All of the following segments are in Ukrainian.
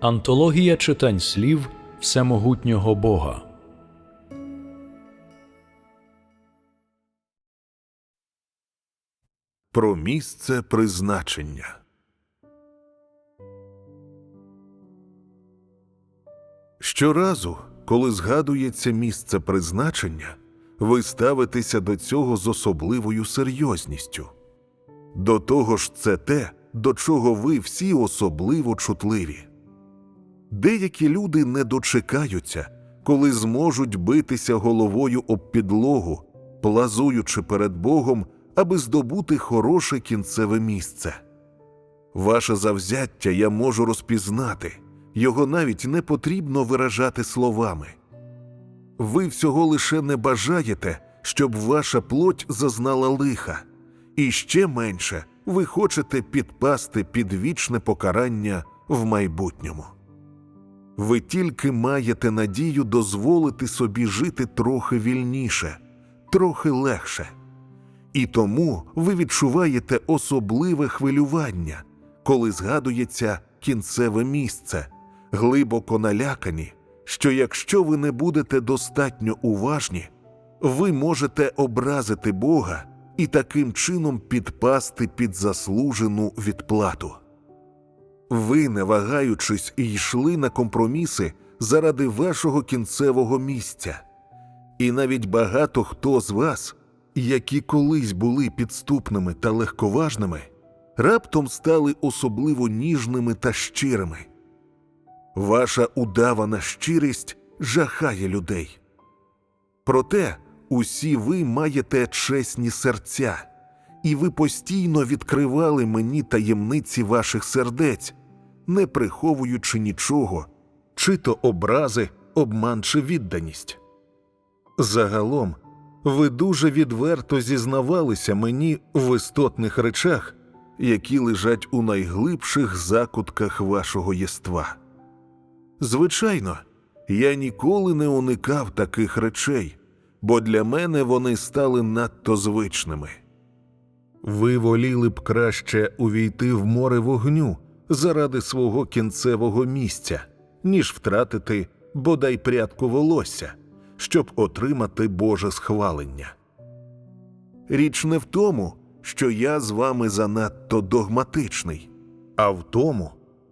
Антологія читань слів Всемогутнього Бога. Про місце призначення. Щоразу, коли згадується місце призначення, ви ставитеся до цього з особливою серйозністю. До того ж, це те, до чого ви всі особливо чутливі. Деякі люди не дочекаються, коли зможуть битися головою об підлогу, плазуючи перед Богом, аби здобути хороше кінцеве місце. Ваше завзяття я можу розпізнати, його навіть не потрібно виражати словами. Ви всього лише не бажаєте, щоб ваша плоть зазнала лиха, і ще менше ви хочете підпасти під вічне покарання в майбутньому. Ви тільки маєте надію дозволити собі жити трохи вільніше, трохи легше. І тому ви відчуваєте особливе хвилювання, коли згадується кінцеве місце, глибоко налякані, що якщо ви не будете достатньо уважні, ви можете образити Бога і таким чином підпасти під заслужену відплату. Ви, не вагаючись, йшли на компроміси заради вашого кінцевого місця. І навіть багато хто з вас, які колись були підступними та легковажними, раптом стали особливо ніжними та щирими. Ваша удавана щирість жахає людей. Проте усі ви маєте чесні серця, і ви постійно відкривали мені таємниці ваших сердець, не приховуючи нічого, чи то образи, обман чи відданість. Загалом, ви дуже відверто зізнавалися мені в істотних речах, які лежать у найглибших закутках вашого єства. Звичайно, я ніколи не уникав таких речей, бо для мене вони стали надто звичними. Ви воліли б краще увійти в море вогню заради свого кінцевого місця, ніж втратити бодай прядку волосся, щоб отримати Боже схвалення. Річ не в тому, що я з вами занадто догматичний, а в тому,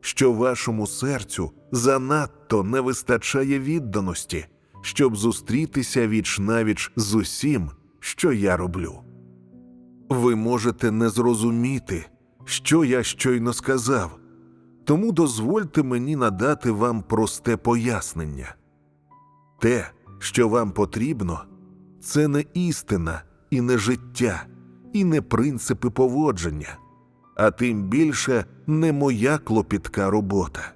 що вашому серцю занадто не вистачає відданості, щоб зустрітися віч навіч з усім, що я роблю. Ви можете не зрозуміти, що я щойно сказав, тому дозвольте мені надати вам просте пояснення. Те, що вам потрібно, це не істина і не життя, і не принципи поводження, а тим більше не моя клопітка робота.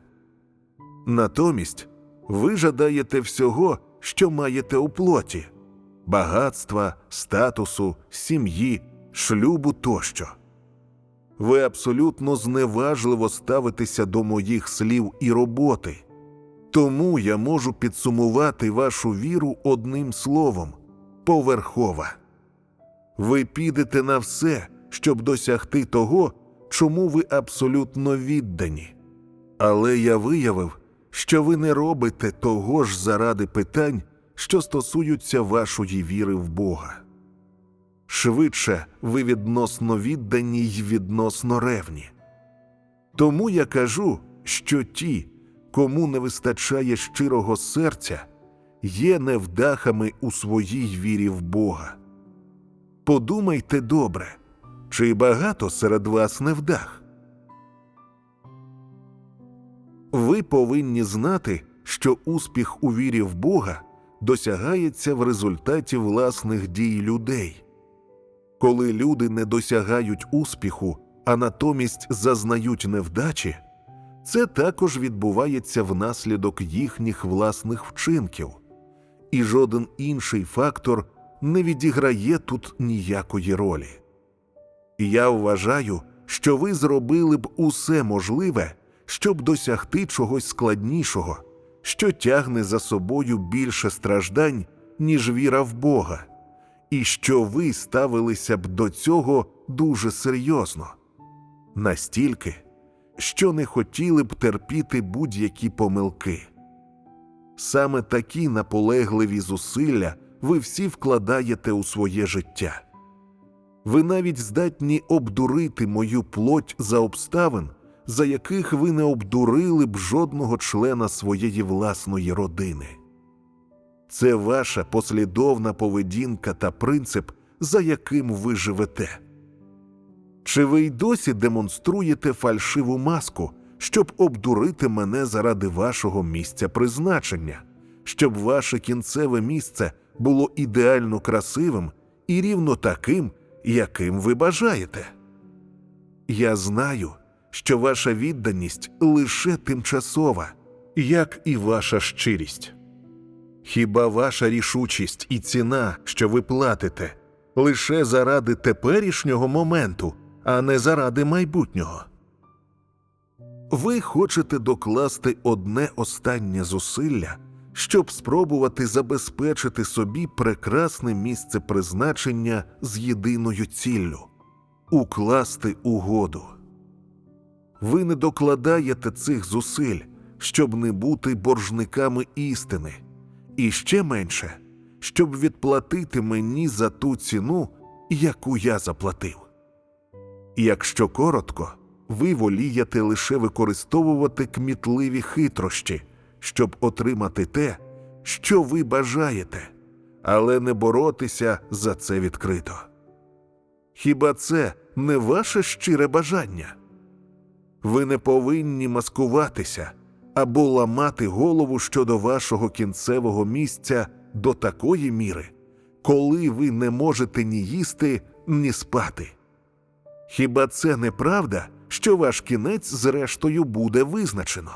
Натомість ви жадаєте всього, що маєте у плоті багатства, статусу, сім'ї, шлюбу тощо. Ви абсолютно зневажливо ставитеся до моїх слів і роботи, тому я можу підсумувати вашу віру одним словом поверхова. Ви підете на все, щоб досягти того, чому ви абсолютно віддані. Але я виявив, що ви не робите того ж заради питань, що стосуються вашої віри в Бога. Швидше ви відносно віддані й відносно ревні. Тому я кажу, що ті, кому не вистачає щирого серця, є невдахами у своїй вірі в Бога. Подумайте добре, чи багато серед вас невдах? Ви повинні знати, що успіх у вірі в Бога досягається в результаті власних дій людей. Коли люди не досягають успіху, а натомість зазнають невдачі, це також відбувається внаслідок їхніх власних вчинків, і жоден інший фактор не відіграє тут ніякої ролі. Я вважаю, що ви зробили б усе можливе, щоб досягти чогось складнішого, що тягне за собою більше страждань, ніж віра в Бога, і що ви ставилися б до цього дуже серйозно, настільки, що не хотіли б терпіти будь-які помилки. Саме такі наполегливі зусилля ви всі вкладаєте у своє життя. Ви навіть здатні обдурити мою плоть за обставин, за яких ви не обдурили б жодного члена своєї власної родини. Це ваша послідовна поведінка та принцип, за яким ви живете. Чи ви й досі демонструєте фальшиву маску, щоб обдурити мене заради вашого місця призначення, щоб ваше кінцеве місце було ідеально красивим і рівно таким, яким ви бажаєте? Я знаю, що ваша відданість лише тимчасова, як і ваша щирість. Хіба ваша рішучість і ціна, що ви платите, лише заради теперішнього моменту, а не заради майбутнього? Ви хочете докласти одне останнє зусилля, щоб спробувати забезпечити собі прекрасне місце призначення з єдиною ціллю укласти угоду. Ви не докладаєте цих зусиль, щоб не бути боржниками істини, і ще менше, щоб відплатити мені за ту ціну, яку я заплатив. Якщо коротко, ви волієте лише використовувати кмітливі хитрощі, щоб отримати те, що ви бажаєте, але не боротися за це відкрито. Хіба це не ваше щире бажання? Ви не повинні маскуватися або ламати голову щодо вашого кінцевого місця до такої міри, коли ви не можете ні їсти, ні спати. Хіба це не правда, що ваш кінець, зрештою, буде визначено?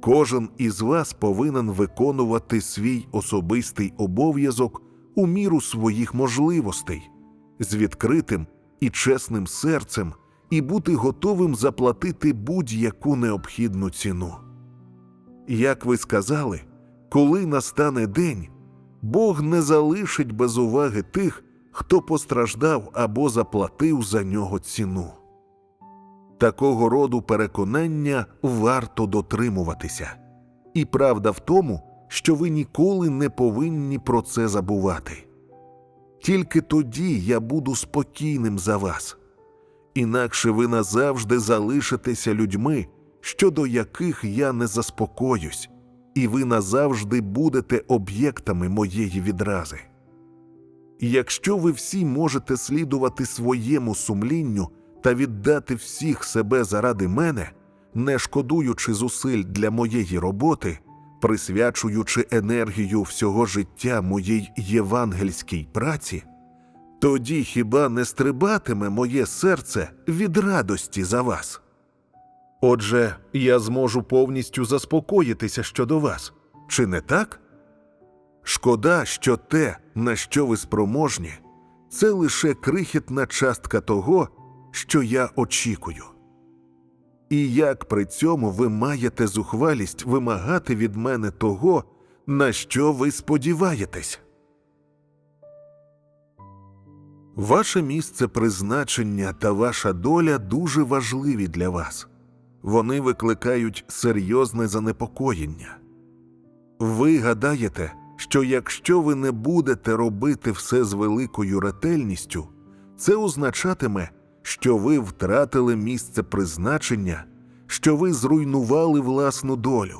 Кожен із вас повинен виконувати свій особистий обов'язок у міру своїх можливостей, з відкритим і чесним серцем, і бути готовим заплатити будь-яку необхідну ціну. Як ви сказали, коли настане день, Бог не залишить без уваги тих, хто постраждав або заплатив за нього ціну. Такого роду переконання варто дотримуватися, і правда в тому, що ви ніколи не повинні про це забувати. Тільки тоді я буду спокійним за вас, інакше ви назавжди залишитеся людьми, щодо яких я не заспокоюсь, і ви назавжди будете об'єктами моєї відрази. Якщо ви всі можете слідувати своєму сумлінню та віддати всіх себе заради мене, не шкодуючи зусиль для моєї роботи, присвячуючи енергію всього життя моїй євангельській праці, тоді хіба не стрибатиме моє серце від радості за вас? Отже, я зможу повністю заспокоїтися щодо вас, чи не так? Шкода, що те, на що ви спроможні, це лише крихітна частка того, що я очікую. І як при цьому ви маєте зухвалість вимагати від мене того, на що ви сподіваєтесь? Ваше місце призначення та ваша доля дуже важливі для вас. Вони викликають серйозне занепокоєння. Ви гадаєте, що якщо ви не будете робити все з великою ретельністю, це означатиме, що ви втратили місце призначення, що ви зруйнували власну долю.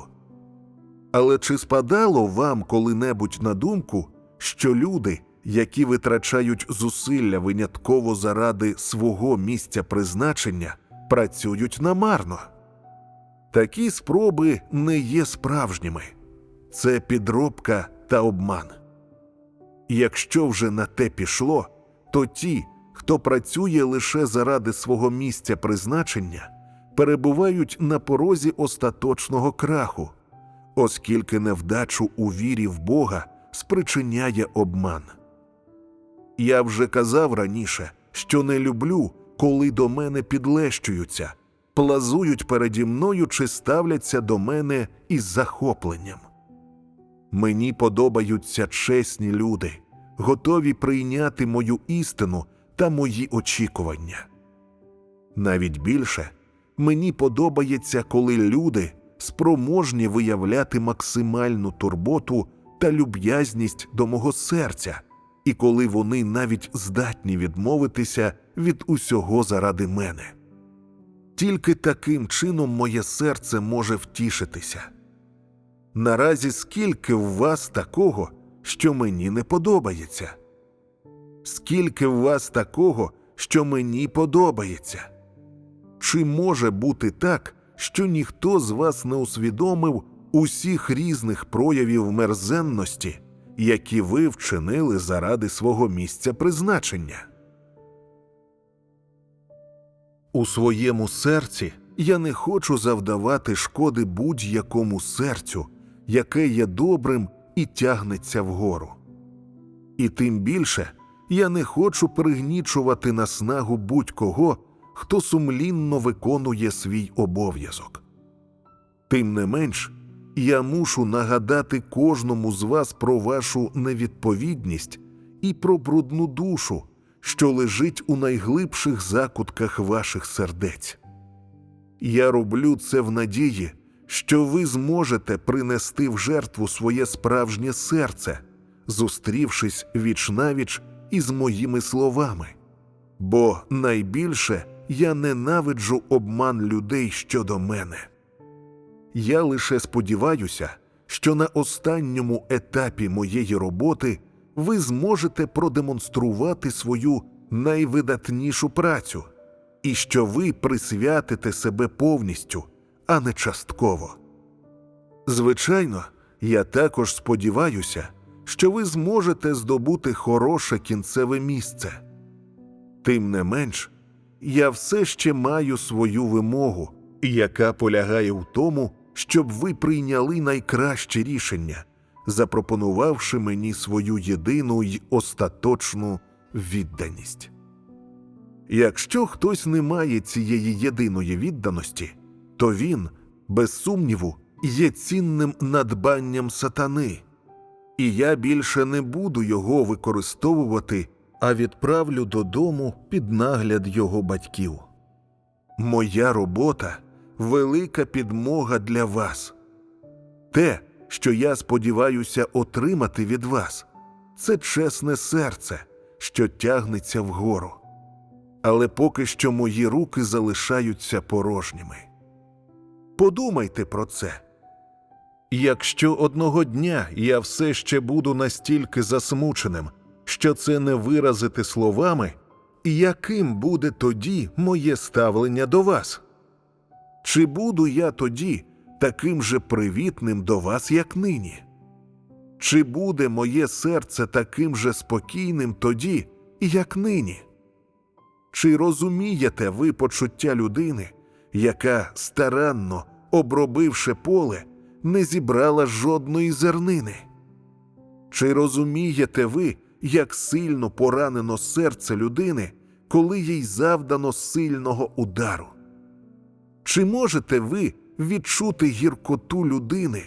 Але чи спадало вам коли-небудь на думку, що люди, які витрачають зусилля винятково заради свого місця призначення, працюють намарно? Такі спроби не є справжніми, це підробка та обман. Якщо вже на те пішло, то ті, хто працює лише заради свого місця призначення, перебувають на порозі остаточного краху, оскільки невдачу у вірі в Бога спричиняє обман. Я вже казав раніше, що не люблю, коли до мене підлещуються, плазують переді мною чи ставляться до мене із захопленням. Мені подобаються чесні люди, готові прийняти мою істину та мої очікування. Навіть більше мені подобається, коли люди спроможні виявляти максимальну турботу та люб'язність до мого серця, і коли вони навіть здатні відмовитися від усього заради мене. Тільки таким чином моє серце може втішитися. Наразі скільки в вас такого, що мені не подобається? Скільки в вас такого, що мені подобається? Чи може бути так, що ніхто з вас не усвідомив усіх різних проявів мерзенності, які ви вчинили заради свого місця призначення? У своєму серці я не хочу завдавати шкоди будь-якому серцю, яке є добрим і тягнеться вгору. І тим більше я не хочу пригнічувати наснагу будь-кого, хто сумлінно виконує свій обов'язок. Тим не менш, я мушу нагадати кожному з вас про вашу невідповідність і про брудну душу, що лежить у найглибших закутках ваших сердець. Я роблю це в надії, що ви зможете принести в жертву своє справжнє серце, зустрівшись віч-навіч із моїми словами. Бо найбільше я ненавиджу обман людей щодо мене. Я лише сподіваюся, що на останньому етапі моєї роботи ви зможете продемонструвати свою найвидатнішу працю, і що ви присвятите себе повністю, а не частково. Звичайно, я також сподіваюся, що ви зможете здобути хороше кінцеве місце. Тим не менш, я все ще маю свою вимогу, яка полягає в тому, щоб ви прийняли найкраще рішення, запропонувавши мені свою єдину й остаточну відданість. Якщо хтось не має цієї єдиної відданості, то він, без сумніву, є цінним надбанням сатани, і я більше не буду його використовувати, а відправлю додому під нагляд його батьків. Моя робота велика підмога для вас. Те, що я сподіваюся отримати від вас, це чесне серце, що тягнеться вгору. Але поки що мої руки залишаються порожніми. Подумайте про це. Якщо одного дня я все ще буду настільки засмученим, що це не виразити словами, яким буде тоді моє ставлення до вас? Чи буду я тоді таким же привітним до вас, як нині? Чи буде моє серце таким же спокійним тоді, як нині? Чи розумієте ви почуття людини, яка старанно, обробивши поле, не зібрала жодної зернини? Чи розумієте ви, як сильно поранено серце людини, коли їй завдано сильного удару? Чи можете ви відчути гіркоту людини,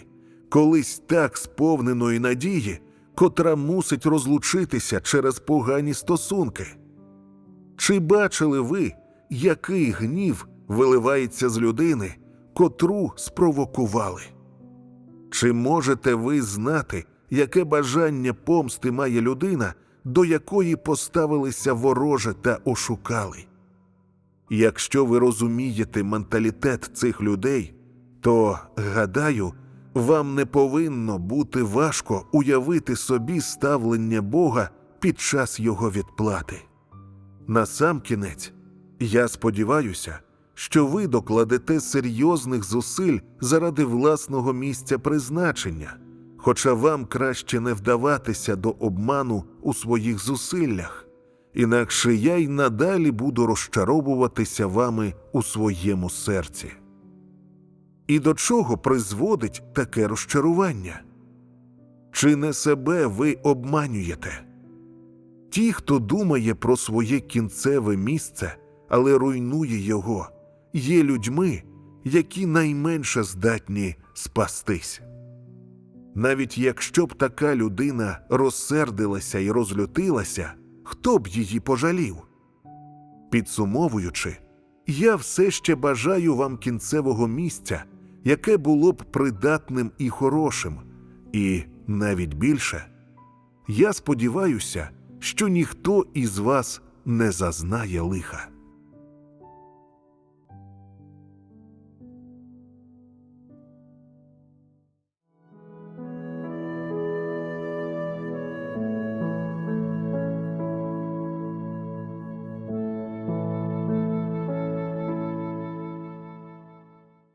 колись так сповненої надії, котра мусить розлучитися через погані стосунки? Чи бачили ви, який гнів виливається з людини, котру спровокували? Чи можете ви знати, яке бажання помсти має людина, до якої поставилися вороже та ошукали? Якщо ви розумієте менталітет цих людей, то, гадаю, вам не повинно бути важко уявити собі ставлення Бога під час його відплати. Насамкінець, я сподіваюся, що ви докладете серйозних зусиль заради власного місця призначення, хоча вам краще не вдаватися до обману у своїх зусиллях, інакше я й надалі буду розчаровуватися вами у своєму серці. І до чого призводить таке розчарування? Чи не себе ви обманюєте? Ті, хто думає про своє кінцеве місце, але руйнує його, є людьми, які найменше здатні спастись. Навіть якщо б така людина розсердилася і розлютилася, хто б її пожалів? Підсумовуючи, Я все ще бажаю вам кінцевого місця, яке було б придатним і хорошим, і навіть більше. Я сподіваюся, що ніхто із вас не зазнає лиха.